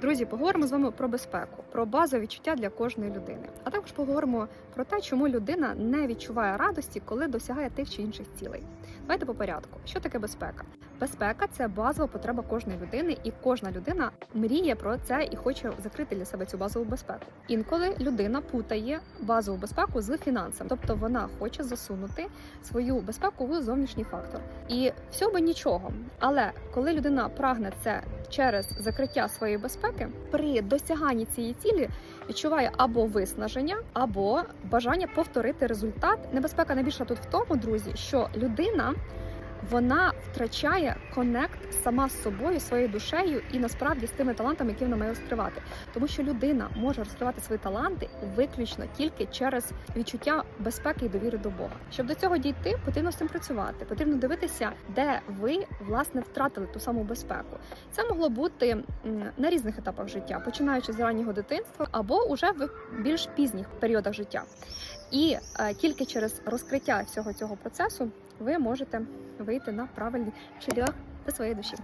Друзі, поговоримо з вами про безпеку, про базові відчуття для кожної людини. А також поговоримо про те, чому людина не відчуває радості, коли досягає тих чи інших цілей. Давайте по порядку. Що таке безпека? Безпека це базова потреба кожної людини, і кожна людина мріє про це і хоче закрити для себе цю базову безпеку. Інколи людина путає базову безпеку з фінансами, тобто вона хоче засунути свою безпеку в зовнішній фактор. І все би нічого. Але коли людина прагне це через закриття своєї безпеки, при досяганні цієї цілі відчуває або виснаження, або бажання повторити результат. Небезпека найбільша тут в тому, друзі, що людина. Вона втрачає конект сама з собою, своєю душею і насправді з тими талантами, які вона має розкривати. Тому що людина може розкривати свої таланти виключно тільки через відчуття безпеки і довіри до Бога. Щоб до цього дійти, потрібно з цим працювати. Потрібно дивитися, де ви власне втратили ту саму безпеку. Це могло бути на різних етапах життя, починаючи з раннього дитинства або уже в більш пізніх періодах життя. І е, тільки через розкриття всього цього процесу ви можете вийти на правильний шлях до своєї душі.